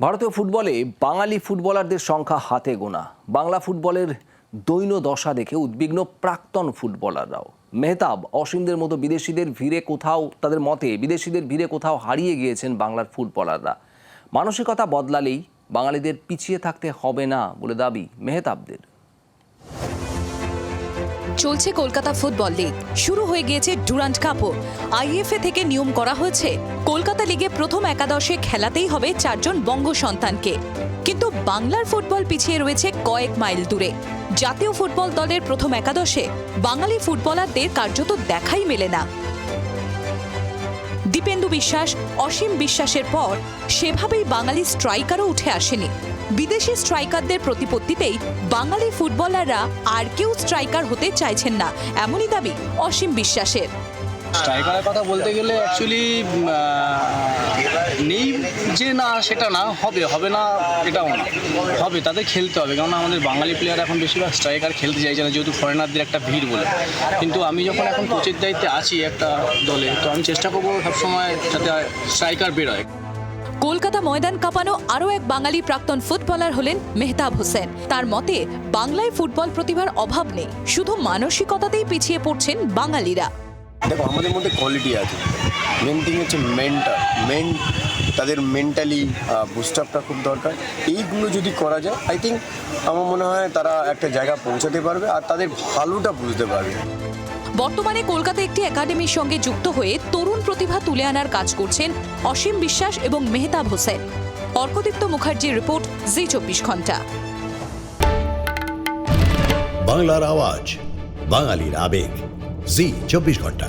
ভারতীয় ফুটবলে বাঙালি ফুটবলারদের সংখ্যা হাতে গোনা। বাংলা ফুটবলের দৈন দশা দেখে উদ্বিগ্ন প্রাক্তন ফুটবলাররাও। মেহতাব, অসীমদের মতো বিদেশিদের ভিড়ে কোথাও তাদের মতে বিদেশিদের ভিড়ে কোথাও হারিয়ে গিয়েছেন বাংলার ফুটবলাররা। মানসিকতা বদলালেই বাঙালিদের পিছিয়ে থাকতে হবে না বলে দাবি মেহতাবদের। চলছে কলকাতা ফুটবল লিগ। শুরু হয়ে গিয়েছে ডুরান্ট কাপও। আইএফএ থেকে নিয়ম করা হয়েছে, কলকাতা লিগে প্রথম একাদশে খেলাতেই হবে চারজন বঙ্গ সন্তানকে। কিন্তু বাংলার ফুটবল পিছিয়ে রয়েছে কয়েক মাইল দূরে। জাতীয় ফুটবল দলের প্রথম একাদশে বাঙালি ফুটবলারদের কার্যত দেখাই মেলে না। দীপেন্দু বিশ্বাস, অসীম বিশ্বাসের পর সেভাবেই বাঙালি স্ট্রাইকারও উঠে আসেনি। বিদেশি স্ট্রাইকারদের প্রতিপত্তিতেই বাঙালি ফুটবলাররা আর কেউ স্ট্রাইকার হতে চাইছেন না, এমনই দাবি অসীম বিশ্বাসের। স্ট্রাইকারের কথা বলতে গেলে অ্যাকচুয়ালি নেই যে না, সেটা না, হবে হবে না, এটাও না। হবে, তাদের খেলতে হবে কারণ আমাদের বাঙালি প্লেয়ার এখন বেশিরভাগ স্ট্রাইকার খেলতে চাইছে না, যেহেতু ফরেনারদের একটা ভিড় বলে। কিন্তু আমি যখন এখন কোচের দায়িত্বে আছি একটা দলে, তো আমি চেষ্টা করব সবসময় যাতে স্ট্রাইকার বেরোয়। কলকাতা ময়দান কাঁপানো আরও এক বাঙালি প্রাক্তন ফুটবলার হলেন মেহতাব হোসেন। তার মতে, বাংলায় ফুটবল প্রতিভার অভাব নেই, শুধু মানসিকতাতেই পিছিয়ে পড়ছেন বাঙালিরা। দেখো, আমাদের মধ্যে কোয়ালিটি আছে। মেন থিং হচ্ছে মেনটা মেন তাদের মেন্টালি বুস্ট আপটা খুব দরকার। এইগুলো যদি করা যায় আই থিঙ্ক আমার মনে হয় তারা একটা জায়গা পৌঁছাতে পারবে আর তাদের ভালোটা বুঝতে পারবে। বর্তমানে কলকাতা একটি একাডেমির সঙ্গে যুক্ত হয়ে তরুণ প্রতিভা তুলে আনার কাজ করছেন অসীম বিশ্বাস এবং মেহতাব হোসেন। অর্কদীপ্ত মুখার্জির রিপোর্ট, জি চব্বিশ ঘণ্টা। বাংলার আওয়াজ, বাঙালির আবেগ, জি চব্বিশ ঘণ্টা।